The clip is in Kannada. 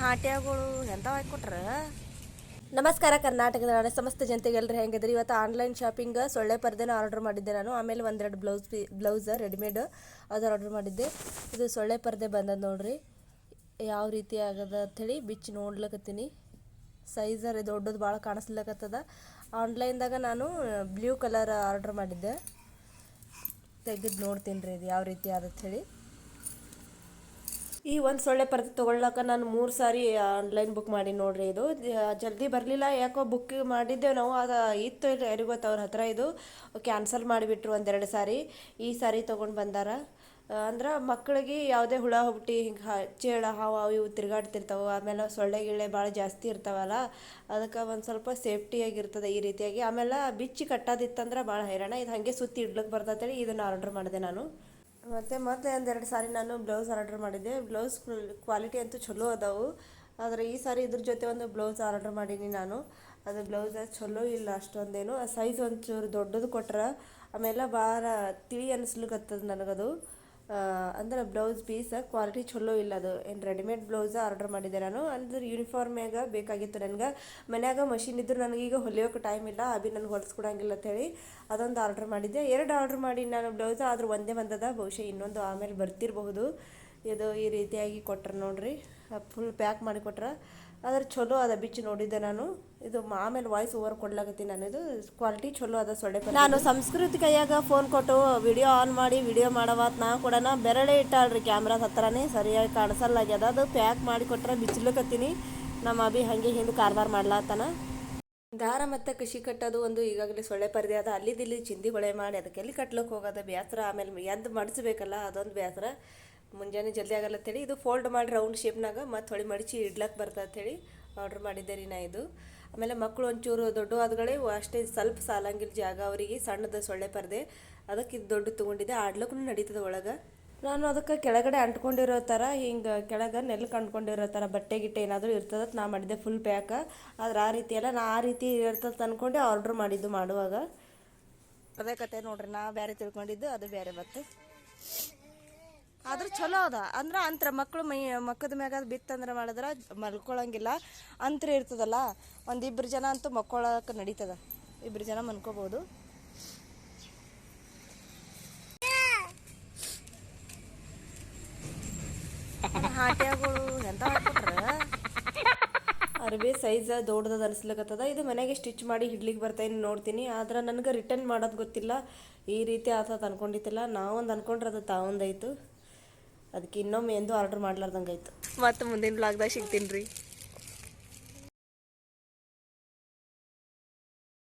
ಹಾಟ್ಯಾಗಳು ಎಂಥವು ಹಾಕ್ಕೊಟ್ರ? ನಮಸ್ಕಾರ, ಕರ್ನಾಟಕದ ನಾಡ ಸಮಸ್ತ ಜನತೆಗೆ ಎಲ್ಲರೂ ಹೆಂಗಿದ್ರಿ? ಇವತ್ತು ಆನ್ಲೈನ್ ಶಾಪಿಂಗ್ ಸೊಳ್ಳೆ ಪರ್ದೆನ ಆರ್ಡರ್ ಮಾಡಿದ್ದೆ ನಾನು. ಆಮೇಲೆ ಒಂದೆರಡು ಬ್ಲೌಸ್ ಪಿ ಬ್ಲೌಸ್ ರೆಡಿಮೇಡ್ ಅದು ಆರ್ಡರ್ ಮಾಡಿದ್ದೆ. ಇದು ಸೊಳ್ಳೆ ಪರ್ದೆ ಬಂದದ ನೋಡ್ರಿ. ಯಾವ ರೀತಿ ಆಗದ ಅಂಥೇಳಿ ಬಿಚ್ಚಿ ನೋಡ್ಲಕತ್ತೀನಿ. ಸೈಜರ್ ದೊಡ್ಡದು ಭಾಳ ಕಾಣಿಸ್ಲಕತ್ತದ. ಆನ್ಲೈನ್ದಾಗ ನಾನು ಬ್ಲೂ ಕಲರ್ ಆರ್ಡರ್ ಮಾಡಿದ್ದೆ. ತೆಗೆದು ನೋಡ್ತೀನಿ ರೀ ಇದು ಯಾವ ರೀತಿ ಆದತ್ ಹೇಳಿ. ಈ ಒಂದು ಸೊಳ್ಳೆ ಪರ್ದೆ ತೊಗೊಳ್ಳಕ ನಾನು ಮೂರು ಸಾರಿ ಆನ್ಲೈನ್ ಬುಕ್ ಮಾಡಿ ನೋಡ್ರಿ ಇದು. ಜಲ್ದಿ ಬರಲಿಲ್ಲ, ಯಾಕೋ ಬುಕ್ ಮಾಡಿದ್ದೇವೆ ನಾವು, ಆಗ ಇತ್ತು ಯಾರಿಗೂ ಅವ್ರ ಹತ್ರ ಇದು. ಕ್ಯಾನ್ಸಲ್ ಮಾಡಿಬಿಟ್ರು ಒಂದೆರಡು ಸಾರಿ. ಈ ಸಾರಿ ತೊಗೊಂಡು ಬಂದಾರ. ಅಂದ್ರೆ ಮಕ್ಕಳಿಗೆ ಯಾವುದೇ ಹುಳ, ಹುಟ್ಟಿ, ಹಿಂಗೆ ಹ, ಚೇಳ, ಹಾವು, ಅವು ಇವು ತಿರುಗಾಡ್ತಿರ್ತಾವೆ. ಆಮೇಲೆ ಸೊಳ್ಳೆ, ಗಿಳ್ಳೆ ಭಾಳ ಜಾಸ್ತಿ ಇರ್ತಾವಲ್ಲ, ಅದಕ್ಕೆ ಒಂದು ಸ್ವಲ್ಪ ಸೇಫ್ಟಿಯಾಗಿರ್ತದೆ ಈ ರೀತಿಯಾಗಿ. ಆಮೇಲೆ ಬಿಚ್ಚಿ ಕಟ್ಟೋದಿತ್ತಂದ್ರೆ ಭಾಳ ಹೈರಾಣ. ಇದು ಹಾಗೆ ಸುತ್ತಿ ಇಡ್ಲಿಕ್ಕೆ ಬರ್ತೈತೇಳಿ, ಇದನ್ನು ಆರ್ಡ್ರ್ ಮಾಡಿದೆ ನಾನು. ಮತ್ತು ಮೊದಲೇ ಒಂದೆರಡು ಸಾರಿ ನಾನು ಬ್ಲೌಸ್ ಆರ್ಡರ್ ಮಾಡಿದ್ದೆ. ಬ್ಲೌಸ್ ಕ್ವಾಲಿಟಿ ಅಂತೂ ಚಲೋ ಅದಾವು. ಆದರೆ ಈ ಸಾರಿ ಇದ್ರ ಜೊತೆ ಒಂದು ಬ್ಲೌಸ್ ಆರ್ಡರ್ ಮಾಡೀನಿ ನಾನು. ಅದು ಬ್ಲೌಸ್ ಚಲೋ ಇಲ್ಲ ಅಷ್ಟೊಂದೇನು. ಸೈಜ್ ಒಂಚೂರು ದೊಡ್ಡದು ಕೊಟ್ರೆ ಆಮೇಲೆ ಭಾಳ ತಿಳಿ ಅನಿಸ್ಲಿಕ್ಕತ್ತದ ನನಗದು. ಅಂದ್ರೆ ಬ್ಲೌಸ್ ಪೀಸ್ ಕ್ವಾಲಿಟಿ ಚಲೋ ಇಲ್ಲ ಅದು. ಏನು ರೆಡಿಮೇಡ್ ಬ್ಲೌಸ್ ಆರ್ಡರ್ ಮಾಡಿದೆ ನಾನು. ಅಂದ್ರೆ ಯೂನಿಫಾರ್ಮ್ಯಾಗ ಬೇಕಾಗಿತ್ತು ನನಗೆ. ಮನ್ಯಾಗ ಮಷಿನ್ ಇದ್ರು ನನಗೀಗ ಹೊಲಿಯೋಕೆ ಟೈಮ್ ಇಲ್ಲ. ಅಭಿ ನನಗೆ ಹೊಲಿಸ್ಕೊಡಂಗಿಲ್ಲ ಅಂತೇಳಿ ಅದೊಂದು ಆರ್ಡರ್ ಮಾಡಿದ್ದೆ. ಎರಡು ಆರ್ಡರ್ ಮಾಡಿ ನಾನು ಬ್ಲೌಸ್, ಆದ್ರೆ ಒಂದೇ ಬಂದದ. ಬಹುಶಃ ಇನ್ನೊಂದು ಆಮೇಲೆ ಬರ್ತಿರಬಹುದು. ಇದು ಈ ರೀತಿಯಾಗಿ ಕೊಟ್ರೆ ನೋಡ್ರಿ. ಫುಲ್ ಪ್ಯಾಕ್ ಮಾಡಿ ಕೊಟ್ರೆ. ಅದ್ರ ಚಲೋ ಅದ ಬಿಚ್ಚಿ ನೋಡಿದ್ದೆ ನಾನು. ಇದು ಆಮೇಲೆ ವಾಯ್ಸ್ ಓವರ್ ಕೊಡ್ಲಾಗತ್ತಿ ನಾನು. ಇದು ಕ್ವಾಲಿಟಿ ಚಲೋ ಅದ ಸೊಳ್ಳೆ ನಾನು ಸಂಸ್ಕೃತಿ ಕೈಯಾಗ ಫೋನ್ ಕೊಟ್ಟು ವಿಡಿಯೋ ಆನ್ ಮಾಡಿ ವಿಡಿಯೋ ಮಾಡವಾತ್ ನಾ ಕೂಡ ಬೆರಳೆ ಇಟ್ಟಾಳ್ರಿ ಕ್ಯಾಮ್ರಾ ಹತ್ರನೇ ಸರಿಯಾಗಿ ಕಾಣಿಸಲ್ಲಾಗ್ಯದ ಅದು ಪ್ಯಾಕ್ ಮಾಡಿ ಕೊಟ್ರೆ ಬಿಚ್ಚಲಕತ್ತೀನಿ. ನಮ್ಮ ಅಭಿ ಹಂಗೆ ಹಿಂದೆ ಕಾರ್ಬಾರ್ ಮಾಡ್ಲಾತನ ದಾರ ಮತ್ತು ಕೃಷಿ ಕಟ್ಟೋದು ಒಂದು ಈಗಾಗಲೇ ಸೊಳ್ಳೆ ಪರದೆ ಅದ. ಅಲ್ಲಿದ್ದಿಲ್ಲಿ ಚಿಂದಿ ಹೊಳೆ ಮಾಡಿ ಅದಕ್ಕೆ ಎಲ್ಲಿ ಕಟ್ಲಕ್ಕೆ ಹೋಗೋದು ಬೇಸರ ಆಮೇಲೆ ಎದ್ದು ಮಡಿಸ್ಬೇಕಲ್ಲ ಅದೊಂದು ಬೇಸರ ಮುಂಜಾನೆ ಜಲ್ದಿ ಆಗಲ್ಲ ಅಂತೇಳಿ ಇದು ಫೋಲ್ಡ್ ಮಾಡಿ ರೌಂಡ್ ಶೇಪ್ನಾಗ ಮತ್ತು ಹೊಳಿ ಮಡಿಚಿ ಇಡ್ಲಕ್ಕೆ ಬರ್ತದೆ ಅಂತೇಳಿ ಆರ್ಡ್ರ್ ಮಾಡಿದ್ದೆ ರೀ ನಾ ಇದು. ಆಮೇಲೆ ಮಕ್ಕಳು ಒಂಚೂರು ದೊಡ್ಡ ಆದ್ಗಳೇ ಅಷ್ಟೇ ಸ್ವಲ್ಪ ಸಾಲಂಗಿಲ್ಲ ಜಾಗ ಅವರಿಗೆ ಸಣ್ಣದ ಸೊಳ್ಳೆ ಪರದೆ ಅದಕ್ಕೆ ಇದು ದೊಡ್ಡ ತೊಗೊಂಡಿದ್ದೆ ಆಡ್ಲಕ್ಕೂ ನಡೀತದೆ ಒಳಗೆ. ನಾನು ಅದಕ್ಕೆ ಕೆಳಗಡೆ ಅಂಟ್ಕೊಂಡಿರೋ ಥರ ಹಿಂಗೆ ಕೆಳಗೆ ನೆಲಕ್ಕೆ ಕಂಡ್ಕೊಂಡಿರೋ ಥರ ಬಟ್ಟೆ ಗಿಟ್ಟೆ ಏನಾದರೂ ಇರ್ತದೆ ನಾ ಮಾಡಿದ್ದೆ ಫುಲ್ ಪ್ಯಾಕ ಆದ್ರೆ ಆ ರೀತಿ ಎಲ್ಲ ನಾ ಆ ರೀತಿ ಇರ್ತದೆ ಅಂದ್ಕೊಂಡೆ ಆರ್ಡ್ರ್ ಮಾಡಿದ್ದು ಮಾಡುವಾಗ. ಅದೇ ಕತೆ ನೋಡ್ರಿ, ನಾ ಬೇರೆ ತಿಳ್ಕೊಂಡಿದ್ದು, ಅದು ಬೇರೆ ಬತ್ತೆ ಆದ್ರೆ ಚಲೋ ಅದ. ಅಂದ್ರೆ ಅಂತ್ರ ಮಕ್ಕಳು ಮೈ, ಮಕ್ಕದ ಮ್ಯಾಗ ಬಿತ್ತಂದ್ರೆ ಮಾಡಿದ್ರೆ ಮಲ್ಕೊಳಂಗಿಲ್ಲ. ಅಂತ್ರ ಇರ್ತದಲ್ಲ, ಒಂದಿಬ್ರು ಜನ ಅಂತೂ ಮಕ್ಕೊಳಕ್ಕೆ ನಡೀತದ. ಇಬ್ರು ಜನ ಮನ್ಕೋಬಹುದು ಹಾಟ್ಯಾಗಳು ಎಂತ ಹಾಕ್ಕೊಟ್ರ ಅರ್ಬಿ ಸೈಜ್ ದೊಡ್ಡದ ಅನಿಸ್ಲಿಕ್ಕತ್ತದ ಇದು ಮನೆಗೆ ಸ್ಟಿಚ್ ಮಾಡಿ ಹಿಡ್ಲಿಕ್ಕೆ ಬರ್ತಾಯಿನಿ ನೋಡ್ತೀನಿ. ಆದ್ರೆ ನನಗೆ ರಿಟರ್ನ್ ಮಾಡೋದು ಗೊತ್ತಿಲ್ಲ. ಈ ರೀತಿ ಆತದ ಅನ್ಕೊಂಡಿತ್ತಿಲ್ಲ. ನಾವೊಂದು ಅನ್ಕೊಂಡ್ರೆ ಅದು ತಾವೊಂದಾಯ್ತು ಅದಕ್ಕೆ ಇನ್ನೊಮ್ಮೆ ಎಂದು ಆರ್ಡ್ರ್ ಮಾಡ್ಲಾರ್ದಂಗೆ ಮತ್ತೆ ಮುಂದಿನ ಬ್ಲಾಗ್ದಾಗ ಸಿಗ್ತೀನಿ ರೀ.